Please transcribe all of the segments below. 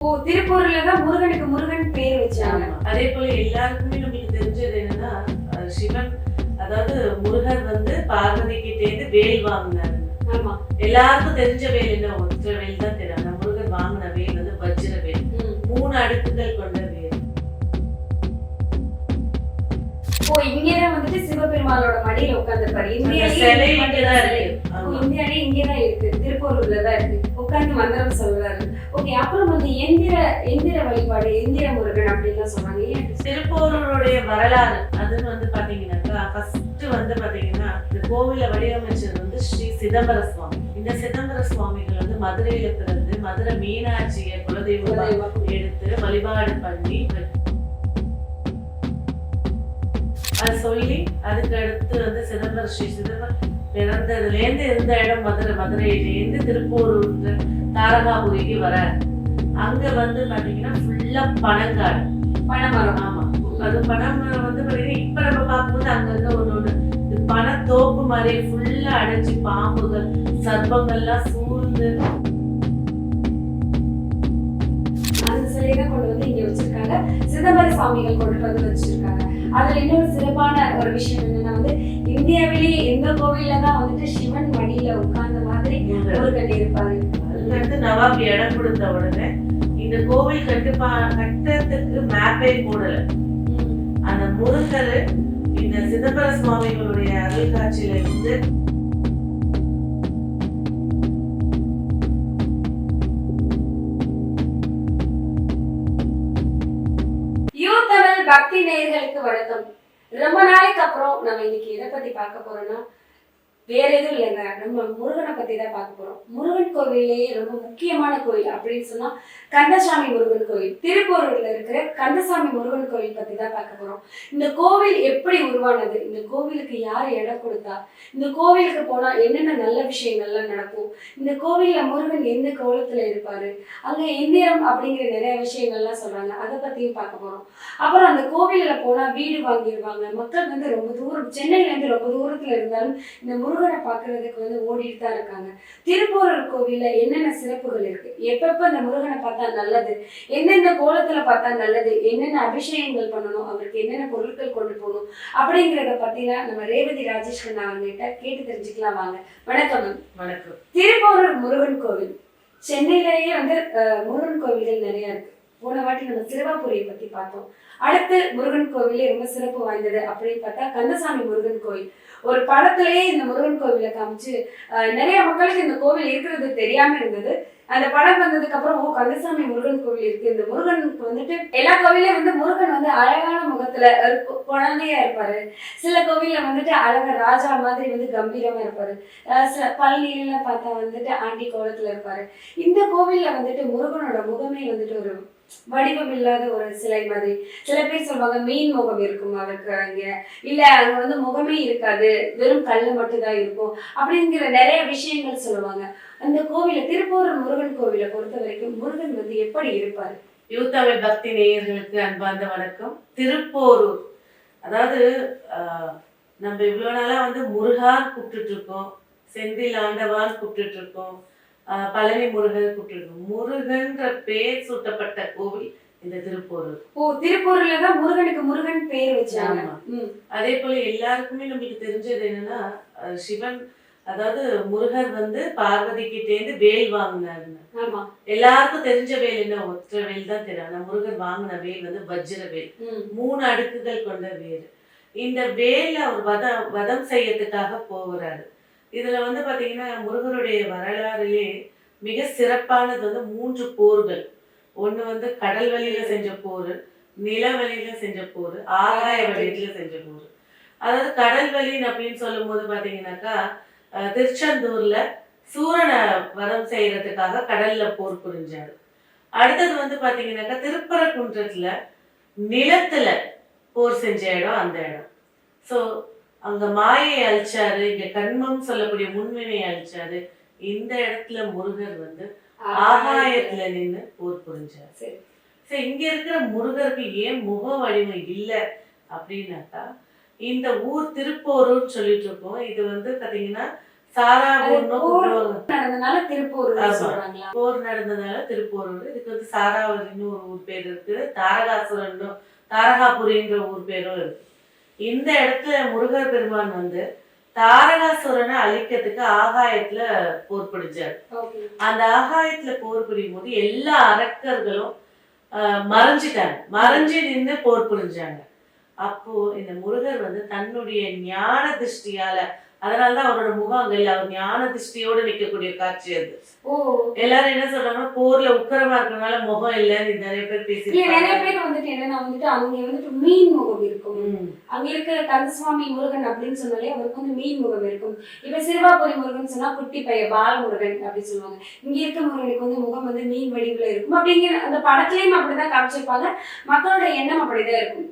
ஓ திருப்பூர்ல தான் முருகனுக்கு முருகன் பேர் வச்சாங்க. அதே போல எல்லாருக்குமே நம்மளுக்கு தெரிஞ்சது என்னன்னா சிவன் அதாவது முருகர் வந்து பார்வதி கிட்டே இருந்து வேல் வாங்கினாரு. ஆமா. எல்லாருக்கும் தெரிஞ்ச வேல் என்ன? ஒற்ற வேல் தான் தெரியும். முருகர் வாங்கின வேல் வந்து வஜ்ர வேல். மூணு அடுக்குகள் கொண்ட வேல். ஓ இங்கதான் வந்துட்டு சிவபெருமானோட மடியில உட்கார்ந்துருப்பாரு. அந்த சிலை இங்கதான் இருக்கு. இந்தியாலே இங்கதான் இருக்கு. திருப்பூர்ல தான் இருக்கு. உட்கார்ந்து மந்திரம் சொல்றாரு. ஓகே அப்புறம் வந்து எந்திர எந்திர வழிபாடு எந்திர முருகன் அப்படின்லாம் சொல்றாங்க ஏன் திருப்பூருடைய வரலாறு அதுன்னு வந்து பாத்தீங்கன்னாக்கா ஃபர்ஸ்ட் வந்து பாத்தீங்கன்னா இந்த கோவிலை வடிவமைச்சது வந்து ஸ்ரீ சிதம்பர சுவாமி. இந்த சிதம்பர சுவாமிகள் வந்து மதுரையில பிறந்து மதுரை மீனாட்சியை குலதெய்வமா எடுத்து வழிபாடு பண்ணி அது சொல்லி அதுக்கு அடுத்து வந்து சிதம்பர ஸ்ரீ சிதம்பரம் பிறந்ததுலேருந்து இருந்த இடம் மதுரை மதுரையிலேருந்து திருப்பூர் தாரகாபுரிக்கு வர. அங்க வந்து பாத்தீங்கன்னா ஃபுல்லா பனங்காடு. பனமரம் ஆமா. அது பனம் வந்து பாத்தீங்கன்னா இப்ப நம்ம பார்க்கும்போது அங்க ஒண்ணு ஒன்று ஒன்று பனத்தோப்பு மாதிரி ஃபுல்லா அடைச்சு பாம்புகள் சர்ப்பங்கள்லாம் சூழ்ந்து. அந்த சிலையை கொண்டு வந்து இங்க வச்சிருக்காங்க. சிதம்பர சுவாமிகள் கொண்டு வந்து வச்சிருக்காங்க. அதுல இன்னொரு சிறப்பான ஒரு விஷயம் என்னன்னா வந்து இந்தியாவிலேயே எந்த கோவில்ல தான் வந்துட்டு சிவன் மடியில உட்கார்ந்த மாதிரி முருகன் இருப்பாரு. அதுக்கடுத்து நவாப் இடம் கொடுத்த உடனே இந்த கோவில் கட்டுப்பா கட்டத்துக்கு மேப்பே போடல. அந்த முருகர் இந்த சிதம்பர சுவாமிகளுடைய அருள் காட்சியில இருந்து பக்தி நேயர்களுக்கு வணக்கம். ரொம்ப நாளைக்கு அப்புறம் நம்ம இன்னைக்கு எதை பத்தி பார்க்க போறோம்னா வேற எதுவும் இல்லைங்க நம்ம முருகனை பத்தி தான் பார்க்க போறோம். முருகன் கோவிலேயே ரொம்ப முக்கியமான கோயில் அப்படின்னு சொன்னா கந்தசாமி முருகன் கோயில். திருப்பூர்ல இருக்கிற கந்தசாமி முருகன் கோயில் பத்தி தான் பார்க்க போறோம். இந்த கோவில் எப்படி உருவானது? இந்த கோவிலுக்கு யார் இடம் கொடுத்தா? இந்த கோவிலுக்கு போனா என்னென்ன நல்ல விஷயங்கள்லாம் நடக்கும்? இந்த கோவில்ல முருகன் எந்த கோலத்துல இருப்பாரு? அங்க எந்திரம் அப்படிங்கிற நிறைய விஷயங்கள்லாம் சொல்றாங்க. அதை பத்தியும் பார்க்க போறோம். அப்புறம் அந்த கோவில்ல போனா வீடு வாங்கிடுவாங்க. மக்கள் வந்து ரொம்ப தூரம் சென்னையில இருந்து ரொம்ப தூரத்துல இருந்தாலும் இந்த முருகன் பார்க்கிறதுக்கு வந்து ஓடிட்டு தான் இருக்காங்க. திருப்பூரர் கோவில்ல என்னென்ன சிறப்புகள் இருக்கு? எப்பப்ப இந்த முருகனை பார்த்தா நல்லது? எந்தெந்த கோலத்துல பார்த்தா நல்லது? என்னென்ன அபிஷேகங்கள் பண்ணணும்? அவருக்கு என்னென்ன பொருட்கள் கொண்டு போகணும்? அப்படிங்கிறத பத்திலாம் நம்ம ரேவதி ராஜேஷ் கண்ணா அவங்ககிட்ட கேட்டு தெரிஞ்சுக்கலாம் வாங்க. வணக்கம் மேம். வணக்கம். திருப்பூரர் முருகன் கோவில். சென்னையிலேயே வந்து முருகன் கோவில்கள் நிறைய இருக்கு. போன வாட்டி நம்ம சிறுவாபுரியை பத்தி பார்த்தோம். அடுத்து முருகன் கோவிலே ரொம்ப சிறப்பு வாய்ந்தது அப்படின்னு பார்த்தா கந்தசாமி முருகன் கோயில் ஒரு படத்திலேயே இந்த முருகன் கோவிலை காமிச்சு நிறைய மக்களுக்கு இந்த கோவில் இருக்கிறது தெரியாம இருந்தது. அந்த படம் வந்ததுக்கு அப்புறம் ஓ கந்தசாமி முருகன் கோவில் இருக்கு. இந்த முருகனுக்கு வந்துட்டு எல்லா கோவிலையும் வந்து முருகன் வந்து அழகான முகத்துல குழந்தையா இருப்பாரு. சில கோவில்ல வந்துட்டு அழகா ராஜா மாதிரி வந்து கம்பீரமா இருப்பாரு. சில பழனியில பார்த்தா வந்துட்டு ஆண்டி கோலத்துல இருப்பாரு. இந்த கோவில்ல வந்துட்டு முருகனோட முகமே வந்துட்டு ஒரு வடிவம் இல்லாத ஒரு சிலை மாதிரி. சில பேர் சொல்லுவாங்க மீன் முகம் இருக்கும்? அவருக்கு அங்க இல்ல அங்க வந்து முகமே இருக்காது. வெறும் கல்லு மட்டும்தான் இருக்கும் அப்படிங்கிற நிறைய விஷயங்கள் சொல்லுவாங்க. அந்த கோவில திருப்பூர் முருகன் கோவிலை பொறுத்த வரைக்கும் முருகன் வந்து எப்படி இருப்பாரு? யூத்தமிழ் பக்தி நேயர்களுக்கு அன்பார்ந்த வணக்கம். திருப்போரூர் அதாவது நம்ம இவ்வளோ நாளாக வந்து முருகான் கூப்பிட்டுட்டு இருக்கோம் செந்தில் ஆண்டவான் கூப்பிட்டுட்டு இருக்கோம் பழனி முருகர் கூப்பிட்டு இருக்கோம். முருகன்ற பேர் சூட்டப்பட்ட கோவில் இந்த திருப்போரூர் ஓ திருப்பூர்ல தான் முருகனுக்கு முருகன் பேர் வச்சாங்க. அதே போல எல்லாருக்குமே நம்மளுக்கு தெரிஞ்சது என்னன்னா சிவன் அதாவது முருகர் வந்து பார்வதி கிட்டே இருந்து வேல் வாங்கினாருன்னு எல்லாருக்கும் தெரிஞ்ச வேல் என்ன? ஒற்ற வேல் தான் தெரியும். ஆனா முருகர் வாங்கின வேல் வந்து வஜ்ர வேல். மூணு அடுக்குகள் கொண்ட வேல். இந்த வேல அவர் வதம் வதம் செய்யறதுக்காக போகிறாரு இதுல வந்து பாத்தீங்கன்னா முருகருடைய வரலாறுலே மிக சிறப்பானது வந்து மூன்று போர்கள். ஒன்று வந்து கடல் வழியில செஞ்ச போர் நில வழியில் செஞ்ச போர் ஆகாய வழியில செஞ்ச போர். அதாவது கடல் வழின்னு அப்படின்னு சொல்லும் போது பார்த்தீங்கன்னாக்கா திருச்செந்தூர்ல சூரனை வதம் செய்யறதுக்காக கடல்ல போர் புரிஞ்சாரு. அடுத்தது வந்து பார்த்தீங்கன்னாக்கா திருப்பரங்குன்றத்துல நிலத்துல போர் செஞ்ச இடம் அந்த இடம். ஸோ அங்க மாயை அழிச்சாரு இங்க கண்மம் சொல்லக்கூடிய முன்வினை அழிச்சாரு. இந்த இடத்துல முருகர் வந்து ஆகாயத்துல நின்னு போர் புரிஞ்சார். சரி. இங்க இருக்கிற முருகருக்கு ஏன் முக வடிவம் இல்லை அப்படின்னாக்கா இந்த ஊர் திருப்போரூர்னு சொல்லிட்டு இருக்கோம். இது வந்து பாத்தீங்கன்னா நடந்தனால திருப்பூர் போர் நடந்ததால திருப்பூரூர். இதுக்கு வந்து சாராவதின்னு ஒரு ஊர் பேர் இருக்கு. தாரகாசுரன் தாரகாபுரின்ற ஊர் பேரும் இருக்கு. இந்த இடத்துல முருகர் பெருமான் வந்து தாரகாசுரனை அழிக்கிறதுக்கு ஆகாயத்துல போர் ஓகே. அந்த ஆகாயத்துல போர் புரியும் போது எல்லா அரக்கர்களும் மறைஞ்சிட்டாங்க. மறைஞ்சு நின்று போர் புரிஞ்சாங்க. அப்போ இந்த முருகர் வந்து தன்னுடைய ஞான திருஷ்டியால அதனாலதான் அவரோட முகம் அங்க இல்ல அவர் ஞான திருஷ்டியோட நிக்கக்கூடிய காட்சி அது. ஓ. எல்லாரும் என்ன சொல்றாங்கன்னா போர்ல உக்கரமா இருக்கறனால முகம் இல்லைன்னு நிறைய பேர் இல்ல நிறைய பேசி பேர் வந்துட்டு என்னன்னா வந்துட்டு அவங்க வந்துட்டு மீன் முகம் இருக்கும். அங்க இருக்கிற கந்தசுவாமி முருகன் அப்படின்னு சொன்னாலே அவருக்கு வந்து மீன் முகம் இருக்கும். இப்ப சிறுவாபுரி முருகன் சொன்னா குட்டி பைய பாலமுருகன் அப்படின்னு சொல்லுவாங்க. இங்க இருக்க முருகனுக்கு வந்து முகம் வந்து மீன் வடிவுல இருக்கும். அப்படிங்கிற அந்த படத்துலயும் அப்படிதான் காமிச்சிருப்பாங்க. மக்களோட எண்ணம் அப்படிதான் இருக்கும்.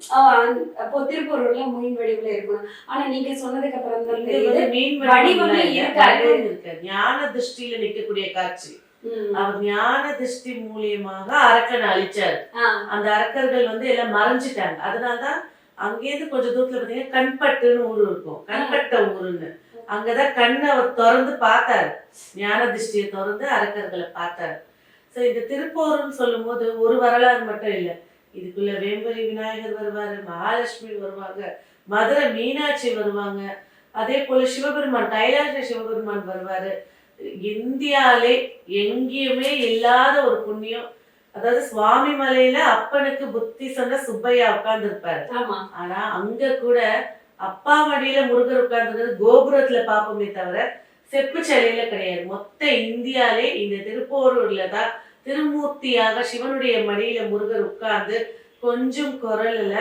திருப்பூர்ல மீன் வடிவுல இருக்கணும். ஆனா நீங்க சொன்னதுக்கு அப்புறம் தான் வந்து மீன் வடிவமே வடிவமே இருக்காது. இருக்காது ஞான திருஷ்டியில நிக்கக்கூடிய காட்சி. அவர் ஞான திருஷ்டி மூலியமாக அரக்கனை அழிச்சார். அந்த அரக்கர்கள் வந்து எல்லாம் மறைஞ்சிட்டாங்க. அதனாலதான் அங்கேயிருந்து கொஞ்சம் தூரத்துல பாத்தீங்கன்னா கண்பட்டுன்னு ஊர் இருக்கும். கண்பட்ட ஊருன்னு. அங்கதான் கண்ணை அவர் திறந்து பார்த்தாரு. ஞான திருஷ்டியை திறந்து அரக்கர்களை பார்த்தாரு. சோ இந்த திருப்போருன்னு சொல்லும் போது ஒரு வரலாறு மட்டும் இல்ல. இதுக்குள்ள வேம்பரி விநாயகர் வருவாரு மகாலட்சுமி வருவாங்க மதுரை மீனாட்சி வருவாங்க. அதே போல சிவபெருமான் கைலாச சிவபெருமான் வருவாரு. இந்தியாலே எங்கேயுமே இல்லாத ஒரு புண்ணியம். அதாவது சுவாமி மலையில அப்பனுக்கு புத்தி சொன்ன சுப்பையா உட்கார்ந்து இருப்பாரு ஆனா அங்க கூட அப்பா மடியில முருகர் உட்கார்ந்துருக்கிறது கோபுரத்துல பாப்போமே தவிர செப்பு சிலையில கிடையாது. மொத்த இந்தியாலே இந்த திருப்போரூர்ல தான் திருமூர்த்தியாக சிவனுடைய மடியில முருகர் உட்கார்ந்து கொஞ்சம் குரல்ல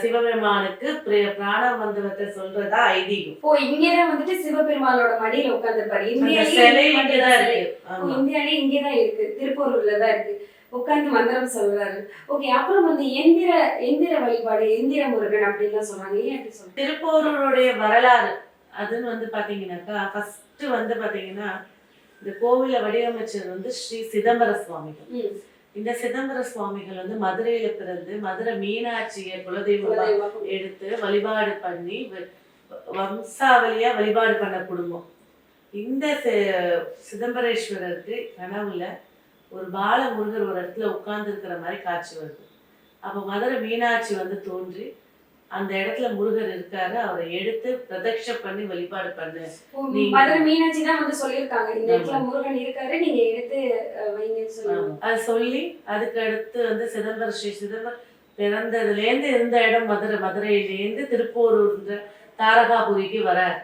சிவபெருமானுக்கு பிர- பிராண மந்திரத்தை சொல்றதா ஐதீகம். ஓ இங்கதான் வந்துட்டு சிவபெருமானோட மடியில உட்கார்ந்துருப்பாரு. இந்தியாலே இங்கதான். இருக்கு. திருப்பூர்ல தான் இருக்கு. உட்கார்ந்து மந்திரம் சொல்றாரு. ஓகே அப்புறம் வந்து எந்திர எந்திர வழிபாடு எந்திர முருகன் அப்படின்லாம் சொல்றாங்க. ஏன் அப்படி சொல்றாங்க? திருப்போரூருடைய வரலாறு அதுன்னு வந்து பாத்தீங்கன்னாக்கா ஃபர்ஸ்ட் வந்து பாத்தீங்கன்னா இந்த கோவிலை வடிவமைச்சது வந்து ஸ்ரீ சிதம்பர சுவாமிகள். இந்த சிதம்பர சுவாமிகள் வந்து மதுரையில பிறந்து மதுரை மீனாட்சியை குலதெய்வமா. எடுத்து வழிபாடு பண்ணி வம்சாவளியா வழிபாடு பண்ண குடும்பம் இந்த சிதம்பரேஸ்வரருக்கு கனவுல ஒரு பால முருகர் ஒரு இடத்துல உட்கார்ந்து இருக்கிற மாதிரி காட்சி வருது அப்ப மதுரை மீனாட்சி வந்து தோன்றி அந்த இடத்துல முருகர் இருக்காரு அவரை எடுத்து பிரதட்ச பண்ணி வழிபாடு பண்ணு. மதுரை மீனாட்சி தான் வந்து சொல்லியிருக்காங்க. இந்த இடத்துல. முருகன் இருக்காரு நீங்க எடுத்து வைங்கன்னு சொல்லுவாங்க அது சொல்லி அதுக்கு அடுத்து வந்து சிதம்பர ஸ்ரீ சிதம்பரம் பிறந்ததுலேருந்து இருந்த இடம் மதுரை. மதுரையிலேருந்து திருப்போரூர்ன்ற தாரகாபுரிக்கு வரார்.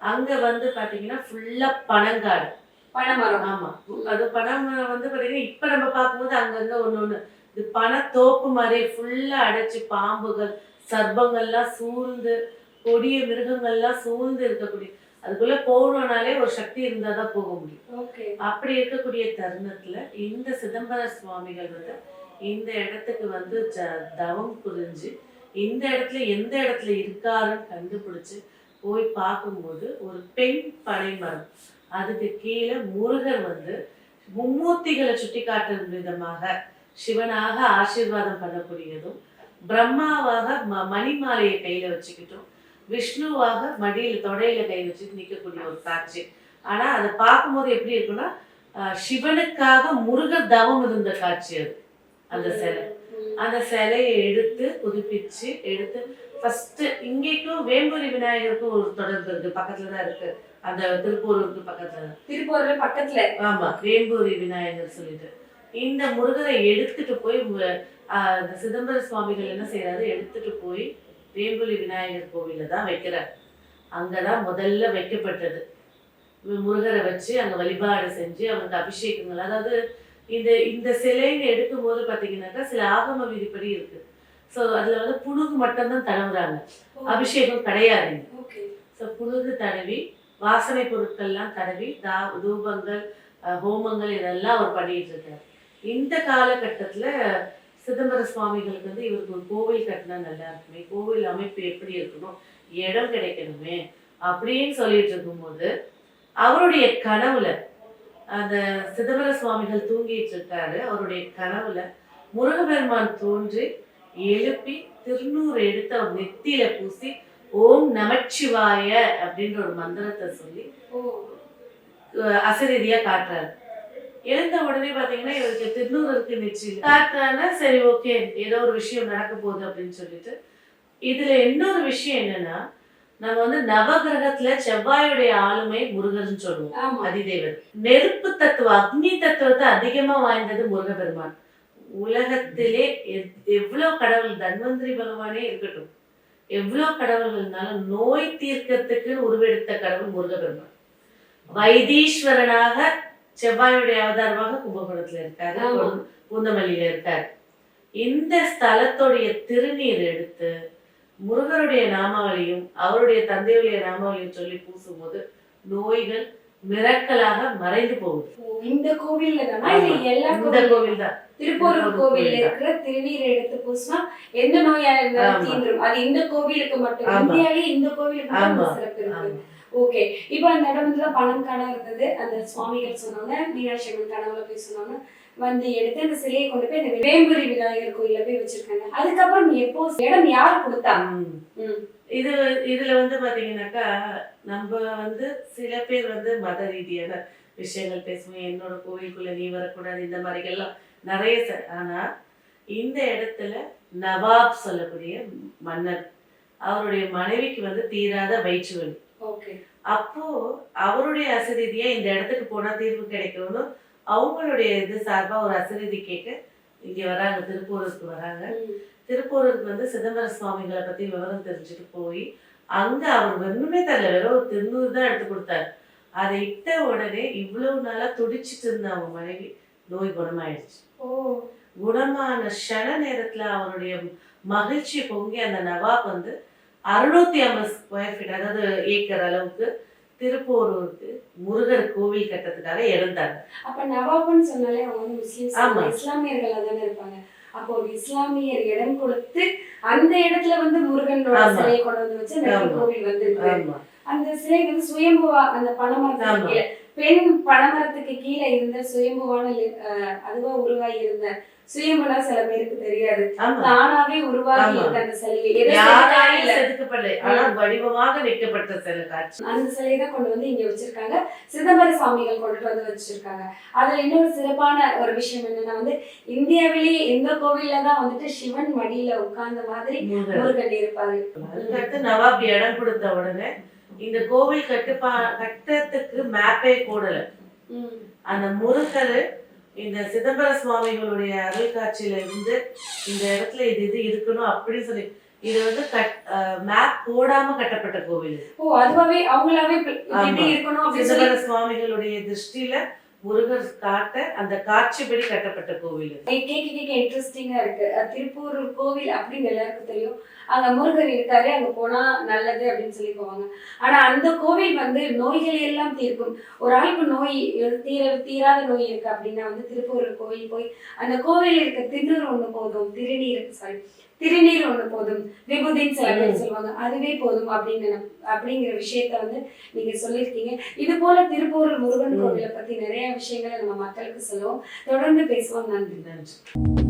அங்க வந்து பாத்தீங்கன்னா ஃபுல்லா பனங்காடு. பனைமரம். ஆமா. அது பனம் வந்து பாத்தீங்கன்னா இப்ப நம்ம பார்க்கும்போது அங்கங்க ஒண்ணு ஒண்ணு. இது பனத்தோப்பு மாதிரி ஃபுல்லா அடைச்சு பாம்புகள் சர்ப்பங்கள்லாம் சூழ்ந்து கொடிய மிருகங்கள்லாம் சூழ்ந்து இருக்கக்கூடிய அதுக்குள்ள போகணும்னாலே ஒரு சக்தி இருந்தா தான் போக முடியும். ஓகே. அப்படி இருக்கக்கூடிய தருணத்துல இந்த சிதம்பர சுவாமிகள் வந்து இந்த இடத்துக்கு வந்து தவம் புரிஞ்சு இந்த இடத்துல எந்த இடத்துல இருக்காருன்னு கண்டுபிடிச்சு போய் பார்க்கும்போது ஒரு பெண் பனைமரம். அதுக்கு கீழே முருகர் வந்து மும்மூர்த்திகளை சுட்டி காட்டும் விதமாக சிவனாக ஆசீர்வாதம் பண்ணக்கூடியதும் பிரம்மாவாக ம மணிமாலையை கையில வச்சுக்கிட்டும். விஷ்ணுவாக மடியில தொடையில கை வச்சுட்டு நிக்கக்கூடிய ஒரு காட்சி. ஆனா அதை பார்க்கும்போது எப்படி இருக்குன்னா சிவனுக்காக முருகர் தவம் இருந்த காட்சி அது. அந்த சிலை. அந்த சிலையை எடுத்து புதுப்பிச்சு எடுத்து ஃபர்ஸ்ட் இங்கேக்கும் வேம்புரி விநாயகருக்கும் ஒரு தொடர்பு இருக்கு. பக்கத்துல தான் இருக்கு. அந்த திருப்பூருக்கு பக்கத்துல. திருப்பூர்ல பக்கத்துல. ஆமா வேம்பூரி விநாயகர் சொல்லிட்டு. இந்த முருகரை எடுத்துட்டு போய் சிதம்பர சுவாமிகள் என்ன செய்யறாரு எடுத்துட்டு போய் வேம்புலி விநாயகர் கோவில்ல தான் வைக்கிறார். அங்கதான் முதல்ல வைக்கப்பட்டது. முருகரை வச்சு அங்க வழிபாடு செஞ்சு அவருக்கு அபிஷேகங்கள் அதாவது இந்த இந்த சிலைன்னு எடுக்கும்போது பாத்தீங்கன்னாக்கா சில ஆகம விதிப்படி இருக்கு. ஸோ அதுல வந்து புணுகு மட்டும்தான் தடவுறாங்க. அபிஷேகம் கிடையாதுங்க ஓகே. ஸோ புழுகு தடவி வாசனை பொருட்கள்லாம் தடவி தா தூபங்கள் ஹோமங்கள் இதெல்லாம் அவர் பண்ணிட்டு இருக்காரு. இந்த காலகட்டத்துல சிதம்பர சுவாமிகளுக்கு வந்து இவருக்கு ஒரு கோவில் கட்டினா நல்லா இருக்குமே கோவில் அமைப்பு எப்படி இருக்கணும் இடம் கிடைக்கணுமே அப்படின்னு சொல்லிட்டு இருக்கும்போது அவருடைய கனவுல அந்த சிதம்பர சுவாமிகள் தூங்கிட்டு இருக்காரு. அவருடைய கனவுல முருகபெருமான் தோன்றி எழுப்பி திருநூறு எடுத்து அவர் நெத்தியில பூசி ஓம் நமச்சிவாய அப்படின்ற ஒரு மந்திரத்தை சொல்லி அசரீதியா காட்டுறாரு. எழுந்த உடனே பாத்தீங்கன்னா இவருக்கு திருநூறு இருக்கு நிச்சயம் சரி ஓகே ஏதோ ஒரு விஷயம் நடக்க போகுது அப்படின்னு சொல்லிட்டு. இதுல இன்னொரு விஷயம் என்னன்னா நம்ம வந்து நவகிரகத்துல செவ்வாயுடைய ஆளுமை முருகர்னு சொல்லுவோம் அதிதேவர் நெருப்பு தத்துவம் அக்னி தத்துவத்தை அதிகமா வாய்ந்தது முருகபெருமான் உலகத்திலே எவ்- எவ்வளவு கடவுள் தன்வந்திரி பகவானே இருக்கட்டும். எவ்வளவு கடவுள்கள் இருந்தாலும் நோய் தீர்க்கத்துக்கு உருவெடுத்த கடவுள் முருகபெருமான் வைத்தீஸ்வரனாக செவ்வாயுடைய அவதாரமாக கும்பகோணத்துல இருக்காரு. பூந்தமல்லியில இருக்காரு. இந்த ஸ்தலத்துடைய திருநீர் எடுத்து முருகருடைய நாமாவளியும் அவருடைய தந்தையுடைய நாமாவளியும் சொல்லி பூசும்போது நோய்கள் மிரக்கலாக மறைந்து போகுது. இந்த கோவில்ல எல்லா இந்த கோவில் கோவில் தான் திருப்பூர் திருப்பூர் கோவில்ல கோவில். இருக்கிற திருநீரை எடுத்து பூசினா எந்த நோயா இருந்தாலும். தீந்துரும்? அது இந்த கோவிலுக்கு மட்டும் ஆமா. இந்தியாலே இந்த கோவிலுக்கு சிறப்பு இருக்கு. ஓகே இப்போ அந்த இடம் வந்து பணம் கணம் இருந்தது. அந்த சுவாமிகள் சொன்னோன்னே மீனாட்சி அம்மன் கனவுல போய் சொன்னோன்னே வந்து எடுத்து அந்த சிலையை கொண்டு போய் அந்த வேம்புரி விநாயகர் கோயில்ல போய் வச்சிருக்காங்க. அதுக்கப்புறம் எப்போ இடம் யார் கொடுத்தா? ம். ம். இது இதுல வந்து பாத்தீங்கன்னாக்கா நம்ம வந்து சில பேர் வந்து மத ரீதியான விஷயங்கள் பேசுவோம். என்னோட கோவிலுக்குள்ள நீ வரக்கூடாது இந்த மாதிரிகள்லாம் நிறைய ச- ஆனா இந்த இடத்துல நவாப் சொல்லக்கூடிய மன்னர் அவருடைய மனைவிக்கு வந்து தீராத வயிற்று வலி அப்போ அவருடைய அசரீதியா இந்த இடத்துக்கு போனா தீர்வு கிடைக்கும்னு அவங்களுடைய இது சார்பா ஒரு அசரீதி கேட்க இங்க வராங்க திருப்பூருக்கு வராங்க. திருப்பூருக்கு வந்து சிதம்பர சுவாமிகளை பத்தி விவரம் தெரிஞ்சுட்டு போய் அங்க அவர் ஒண்ணுமே தரல. வெறும் ஒரு திருநூறு தான் எடுத்து கொடுத்தாரு. அதை இட்ட உடனே இவ்வளவு நாளா துடிச்சிட்டு இருந்த அவங்க மனைவி நோய் குணமாயிடுச்சு. ஓ. குணமான க்ஷண நேரத்துல அவருடைய மகிழ்ச்சி பொங்கி அந்த நவாப் வந்து அறுநூத்தி ஐம்பது ஸ்கொயர் ஃபீட் அதாவது ஏக்கர் அளவுக்கு திருப்பூருக்கு முருகர் கோவில் கட்டத்துக்காக இறந்தாங்க அப்ப நவாப்னு சொன்னாலே அவங்க வந்து முஸ்லிம்ஸ் ஆமா. இஸ்லாமியர்களா தானே இருப்பாங்க அப்போ ஒரு இஸ்லாமியர் இடம் கொடுத்து அந்த இடத்துல வந்து முருகனோட. சிலையை கொண்டு வந்து வச்சு அந்த. கோவில் ஆமா அந்த சிலை வந்து சுயம்புவா அந்த. கீழே பெண் பனைமரத்துக்கு கீழே இருந்த சுயம்புவான அதுவா உருவாகி இருந்த சுயம்புனா சில பேருக்கு தெரியாது. தானாவே உருவாகி. இருந்த அந்த சிலை எதை செதுக்கவே யாராலையும் இல்ல. செதுக்கப்படலை. ஆனா வடிவமாக நிற்கப்பட்ட சில காட்சி. அந்த சிலையை தான் கொண்டு வந்து இங்க வச்சிருக்காங்க. சிதம்பர சாமிகள் கொண்டுட்டு வந்து வச்சிருக்காங்க. அதுல இன்னொரு சிறப்பான ஒரு விஷயம் என்னன்னா வந்து இந்தியாவிலேயே இந்த கோவில்ல தான் வந்துட்டு சிவன் மடியில உட்கார்ந்த மாதிரி. முருகன் இருப்பாரு. அதுக்கடுத்து நவாப் இடம் கொடுத்த உடனே இந்த கோவில் கட்டுப்பா கட்டத்துக்கு மேப்பே போடல. அந்த முருகர் இந்த சிதம்பர சுவாமிகளுடைய அருள் காட்சியில இருந்து இந்த இடத்துல இது இது இருக்கணும் அப்படின்னு சொல்லி இது வந்து கட் மேப் போடாம கட்டப்பட்ட கோவில். ஓ அதுவாவே அவங்களாவே. இருக்கணும் சிதம்பர சுவாமிகளுடைய திருஷ்டியில முருகர் காட்ட அந்த காட்சிப்படி கட்டப்பட்ட கோவில் கேட்க கேட்க இன்ட்ரெஸ்டிங்கா இருக்கு. திருப்பூர் கோவில் அப்படின்னு எல்லாருக்கும் தெரியும். அங்க முருகர் இருக்காரு அங்க போனா நல்லது அப்படின்னு சொல்லி போவாங்க ஆனா அந்த கோவில் வந்து நோய்களை எல்லாம் தீர்க்கும். ஒரு ஆளுக்கு நோய் தீர தீராத நோய் இருக்கு அப்படின்னா வந்து திருப்பூர் கோவில் போய் அந்த கோவில் இருக்க திருநீர் ஒண்ணு போதும். திருநீர் சாரி திருநீர் ஒண்ணு போதும். விபூதின்னு சில பேர் சொல்லுவாங்க அதுவே போதும் அப்படின்னு அப்படிங்கிற விஷயத்த வந்து நீங்க சொல்லியிருக்கீங்க. இது போல திருப்பூர் முருகன். கோவிலை பத்தி நிறைய விஷயங்களை நம்ம மக்களுக்கு சொல்லுவோம். தொடர்ந்து பேசுவோம். நன்றி. நன்றி.